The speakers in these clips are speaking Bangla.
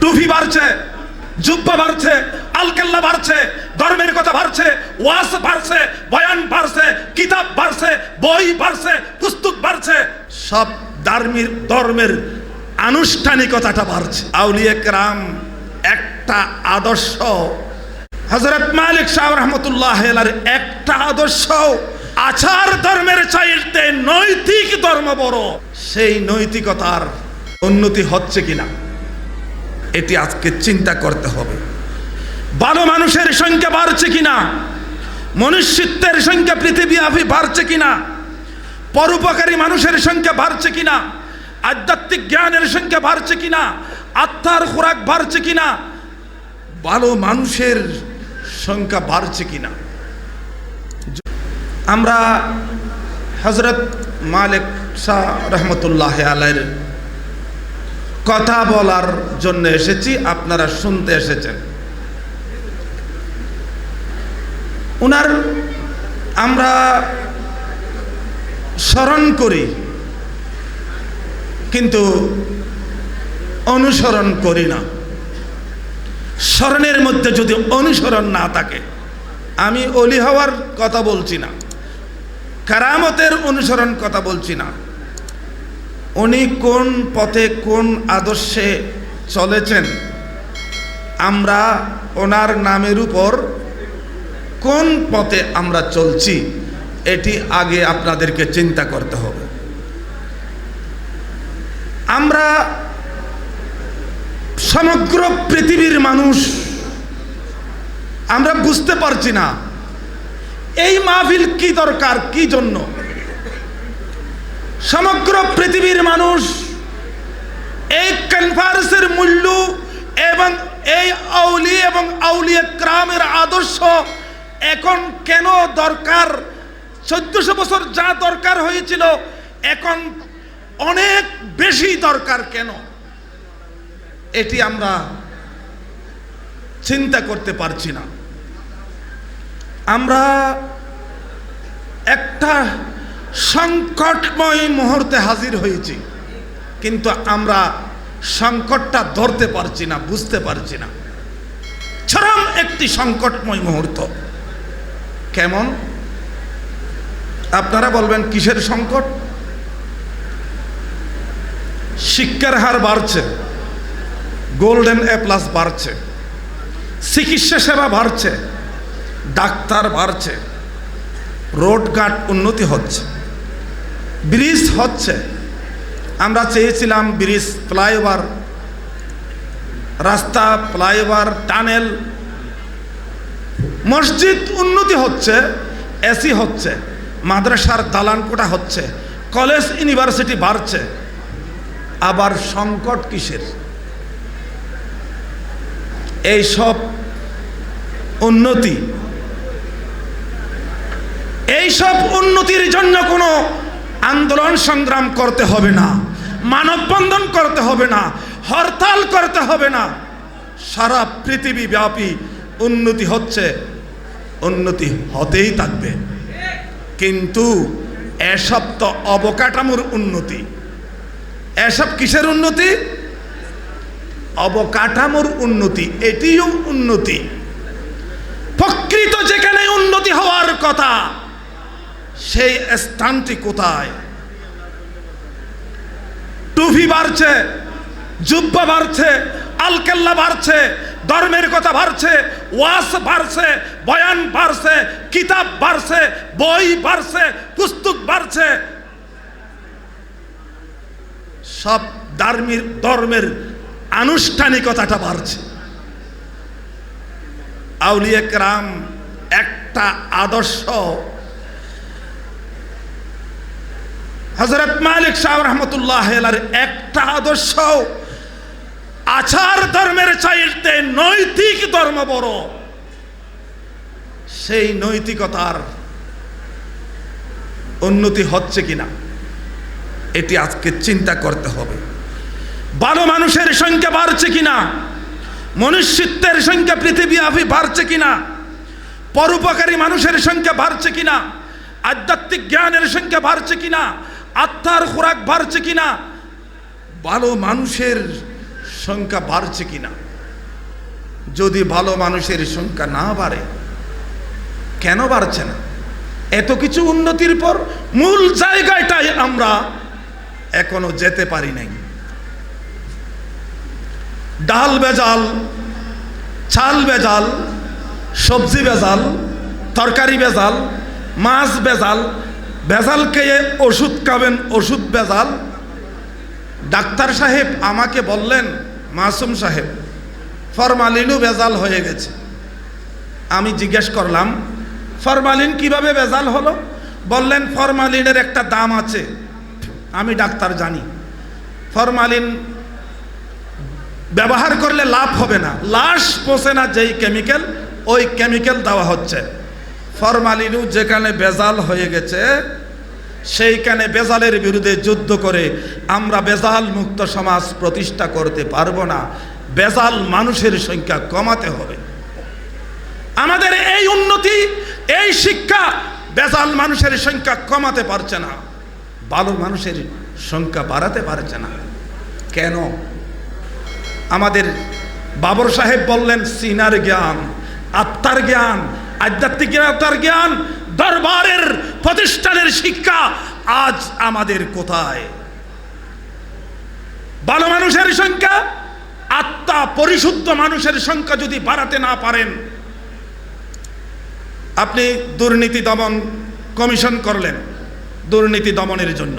টুফি বাড়ছে, জুব্বা বাড়ছে, আলকেল্লা বাড়ছে, ধর্মের কথা বাড়ছে, ওয়াজ বাড়ছে, বয়ান বাড়ছে, কিতাব বাড়ছে, বই বাড়ছে, পুস্তক বাড়ছে, সব ধর্মের ধর্মের আনুষ্ঠানিকতাটা বাড়ছে। আউলিয়া কেরাম একটা আদর্শ। হজরত মালিক শাহ রহমতুল্লাহ একটা আদর্শ, আচার ধর্মের চাইতে নৈতিক ধর্ম বড়। সেই নৈতিকতার উন্নতি হচ্ছে কিনা? এটি আজকে চিন্তা করতে হবে। ভালো মানুষের সংখ্যা বাড়ছে কিনা? মনুষ্যত্বের সংখ্যা পৃথিবী আফি বাড়ছে কিনা? পরোপকারী মানুষের সংখ্যা বাড়ছে কিনা? আধ্যাত্মিক জ্ঞানের সংখ্যা বাড়ছে কিনা? আত্মার খোরাক বাড়ছে কিনা? ভালো মানুষের সংখ্যা বাড়ছে কিনা? আমরা হজরত মালিক শাহ রহমতুল্লাহ আলাইয়ের কথা বলার জন্য এসেছি, আপনারা শুনতে এসেছেন। ওনার আমরা স্মরণ করি, কিন্তু অনুসরণ করি না। স্মরণের মধ্যে যদি অনুসরণ না থাকে, আমি অলি হওয়ার কথা বলছি না, কারামতের অনুসরণ কথা বলছি না। উনি কোন পথে কোন আদর্শে চলেছেন? আমরা ওনার নামের উপর কোন পথে আমরা চলছি, এটি আগে আপনাদেরকে চিন্তা করতে হবে। আমরা সমগ্র পৃথিবীর মানুষ, আমরা বুঝতে পারছি না, এই মাহফিল কি দরকার, কি জন্য? সমগ্র পৃথিবীর মানুষ এই কনফারেন্সের মূল্য এবং এই আউলি এবং আউলিয়া ক্রামের আদর্শ এখন কেন দরকার? চোদ্দশো বছর যা দরকার হয়েছিল, এখন অনেক বেশি দরকার কেন? এটি আমরা চিন্তা করতে পারছি না। আমরা একটা সংকটময় মুহূর্তে হাজির হয়েছি। কিন্তু আমরা সংকটটা ধরতে পারছি না, বুঝতে পারছি না। চরম একটি সংকটময় মুহূর্ত। কেমন? আপনারা বলবেন, কিসের সংকট? শিক্ষার হার বাড়ছে। গোল্ডেন এ প্লাস বাড়ছে। চিকিৎসা সেবা বাড়ছে। ডাক্তার বাড়ছে। রোডঘাট উন্নতি হচ্ছে। ব্রিজ হচ্ছে। আমরা চেয়েছিলাম ব্রিজ, ফ্লাইওভার, রাস্তা, ফ্লাইওভার, টানেল। মসজিদ উন্নতি হচ্ছে, এসি হচ্ছে, মাদ্রাসার দালান কোটা হচ্ছে, কলেজ, ইউনিভার্সিটি বাড়ছে। আবার সংকট কিসের? এই সব উন্নতি। এই সব উন্নতির জন্য কোনো আন্দোলন সংগ্রাম করতে হবে না, মানববন্ধন করতে হবে না, হরতাল করতে হবে না। সারা পৃথিবী ব্যাপী উন্নতি হচ্ছে, উন্নতি হতেই থাকবে। কিন্তু এসব তো অবকাঠামোর উন্নতি। এসব কিসের উন্নতি? অবকাঠামোর উন্নতি, এটিও উন্নতি। প্রকৃত যেখানে উন্নতি হওয়ার কথা সেই স্থানটি কোথায়? টুফি বাড়ছে, জুব্বা বাড়ছে, আলকেল্লা বাড়ছে, ধর্মের কথা বাড়ছে ওয়াস বাড়ছে, বয়ান বাড়ছে, কিতাব বাড়ছে, বই বাড়ছে, পুস্তক বাড়ছে। সব ধর্মের ধর্মের আনুষ্ঠানিকতাটা বাড়ছে। আউলিয়া কেরাম একটা আদর্শ হজরত মালিক শাহ রহমতুল্লাহ একটা আদর্শ, আচার ধর্মের চাইতে নৈতিক ধর্ম বড়। সেই নৈতিকতার উন্নতি হচ্ছে কিনা, এটি আজকে চিন্তা করতে হবে। ভালো মানুষের সংখ্যা বাড়ছে কিনা, মনুষ্যত্বের সংখ্যা পৃথিবী আফি বাড়ছে কিনা, পরোপকারী মানুষের সংখ্যা বাড়ছে কিনা, আধ্যাত্মিক জ্ঞানের সংখ্যা বাড়ছে কিনা আত্মার খোরাক বাড়ছে কিনা? ভালো মানুষের সংখ্যা বাড়ছে কিনা? যদি ভালো মানুষের সংখ্যা না বাড়ে, কেন বাড়ছে না? এত কিছু উন্নতির পর মূল জায়গাটায় আমরা এখনও যেতে পারি নাই। ডাল বেজাল, চাল বেজাল, সবজি বেজাল, তরকারি বেজাল, মাছ বেজাল বেজাল খেয়ে ওষুধ খাবেন, ওষুধ বেজাল। ডাক্তার সাহেব আমাকে বললেন, মাসুম সাহেব, ফরমালিনও বেজাল হয়ে গেছে। আমি জিজ্ঞেস করলাম, ফরমালিন কীভাবে বেজাল হলো? বললেন, ফরমালিনের একটা দাম আছে। আমি ডাক্তার জানি। ফরমালিন ব্যবহার করলে লাভ হবে না। লাশ পচে না যেই কেমিক্যাল, ওই কেমিক্যাল দেওয়া হচ্ছে। ফরমালিনও যেখানে বেজাল হয়ে গেছে সেইখানে বেজালের বিরুদ্ধে যুদ্ধ করে আমরা বেজাল মুক্ত সমাজ প্রতিষ্ঠা করতে পারব না। বেজাল মানুষের সংখ্যা কমাতে হবে। আমাদের এই উন্নতি, এই শিক্ষা বেজাল মানুষের সংখ্যা কমাতে পারছে না। ভালো মানুষের সংখ্যা বাড়াতে পারছে না। কেন? আমাদের বাবর সাহেব বললেন, সিনার জ্ঞান, আত্মার জ্ঞান আধ্যাত্মিকতার জ্ঞান, দরবারের প্রতিষ্ঠানের শিক্ষা আজ আমাদের কোথায়? ভালো মানুষের সংখ্যা, আত্মা পরিশুদ্ধ মানুষের সংখ্যা যদি বাড়াতে না পারেন, আপনি দুর্নীতি দমন কমিশন করলেন দুর্নীতি দমনের জন্য।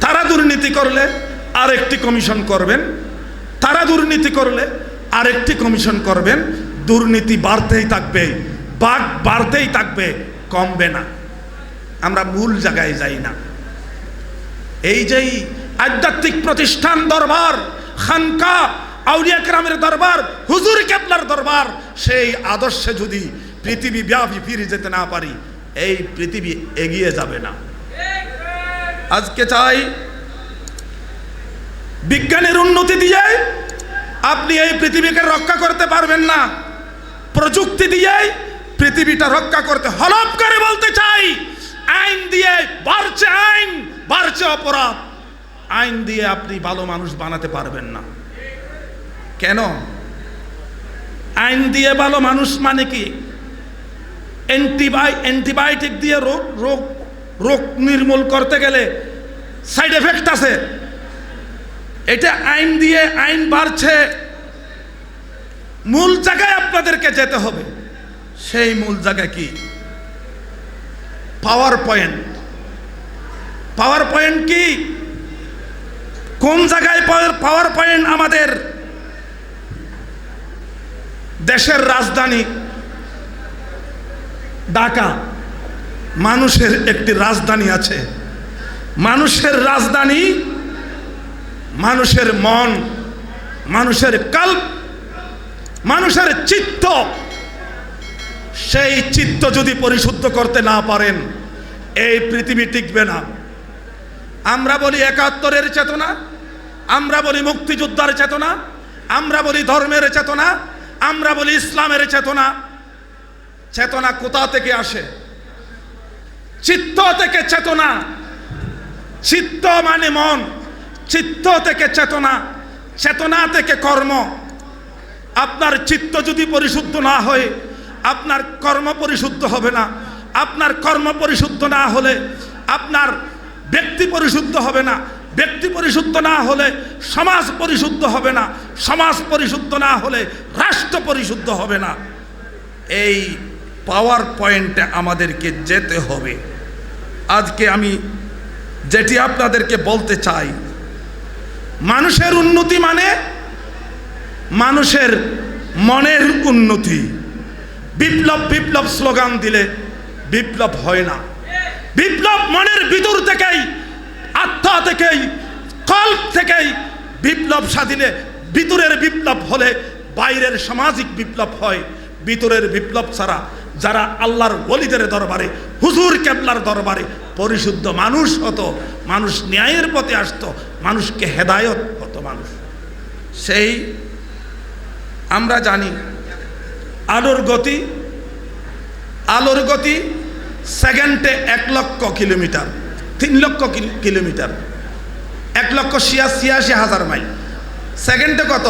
তারা দুর্নীতি করলে আরেকটি কমিশন করবেন, তারা দুর্নীতি করলে আরেকটি কমিশন করবেন, দুর্নীতি বাড়তেই থাকবে, বাঘ বাড়তেই থাকবে কমবে না। আমরা মূল জায়গায় যাই না। এই যেই আধ্যাত্মিক প্রতিষ্ঠান দরবার, খানকা, আউলিয়া কেরামের দরবার, হুজুর কেবলার দরবার, সেই আদর্শে যদি পৃথিবী ব্যাপী ফিরে যেতে না পারি, এই পৃথিবী এগিয়ে যাবে না। আজকে চাই বিজ্ঞানের উন্নতি দিয়ে আপনি এই পৃথিবীকে রক্ষা করতে পারবেন না। প্রযুক্তি দিয়ে পৃথিবীটা রক্ষা করতে হলপ করে বলতে চাই। আইন দিয়ে বাড়ছে আইন, বাড়ছে অপরাধ। আইন দিয়ে আপনি ভালো মানুষ বানাতে পারবেন না। কেন? আইন দিয়ে ভালো মানুষ মানে কি? অ্যান্টিবাই অ্যান্টিবায়োটিক দিয়ে রোগ রোগ রোগ নির্মূল করতে গেলে সাইড এফেক্ট আছে। এটা আইন দিয়ে আইন বাড়ছে। মূল জায়গায় আপনাদেরকে যেতে হবে। সেই মূল জায়গা কি? পাওয়ার পয়েন্ট পাওয়ার পয়েন্ট কি? কোন জায়গায় পাওয়ার পয়েন্ট আমাদের দেশের রাজধানী? ঢাকা। মানুষের একটি রাজধানী আছে। মানুষের রাজধানী মানুষের মন, মানুষের কাল মানুষের চিত্ত। সেই চিত্ত যদি পরিশুদ্ধ করতে না পারেন, এই পৃথিবী টিকবে না। আমরা বলি একাত্তরের চেতনা, আমরা বলি মুক্তিযোদ্ধার চেতনা, আমরা বলি ধর্মের চেতনা, আমরা বলি ইসলামের চেতনা। চেতনা কোথা থেকে আসে? চিত্ত থেকে চেতনা। চিত্ত মানে মন, চিত্ত থেকে চেতনা চেতনা থেকে কর্ম। আপনার চিত্ত যদি পরিশুদ্ধ না হয় আপনার কর্ম পরিশুদ্ধ হবে না। আপনার কর্ম পরিশুদ্ধ না হলে আপনার ব্যক্তি পরিশুদ্ধ হবে না। ব্যক্তি পরিশুদ্ধ না হলে সমাজ পরিশুদ্ধ হবে না। সমাজ পরিশুদ্ধ না হলে রাষ্ট্র পরিশুদ্ধ হবে না। এই পাওয়ার পয়েন্টে আমাদেরকে যেতে হবে। আজকে আমি যেটি আপনাদেরকে বলতে চাই, মানুষের উন্নতি মানে মানুষের মনের উন্নতি। বিপ্লব বিপ্লব স্লোগান দিলে বিপ্লব হয় না। বিপ্লব মনের ভিতর থেকেই, আত্মা থেকেই, কল্প থেকেই বিপ্লব স্বাধীনে, ভিতরের বিপ্লব হলে বাইরের সামাজিক বিপ্লব হয়। ভিতরের বিপ্লব ছাড়া যারা আল্লাহর ওলিদের দরবারে, হুজুর কেবলার দরবারে পরিশুদ্ধ মানুষ হতো, মানুষ ন্যায়ের পথে আসতো, মানুষকে হেদায়ত হতো মানুষ। সেই আমরা জানি আলোর গতি আলোর গতি সেকেন্ডে এক লক্ষ কিলোমিটার, তিন লক্ষ কিলোমিটার। এক লক্ষ ছিয়াশি হাজার মাইল। সেকেন্ডে কত?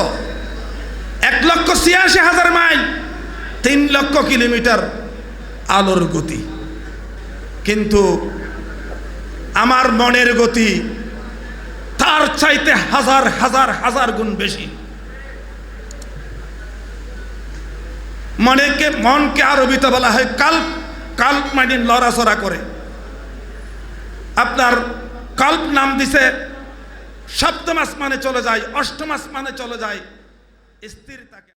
এক লক্ষ ছিয়াশি হাজার মাইল। তিন লক্ষ কিলোমিটার আলোর গতি। কিন্তু আমার মনের গতি তার চাইতে হাজার হাজার হাজার গুণ বেশি। মনেকে মনকে আরবিতে বলা হয় কাল্প কাল্প মানে লড়াচড়া করে। আপনার কাল্প নাম দিছে সপ্তমাস মানে চলে যায় অষ্টমাস মানে চলে যায় স্থির থাকে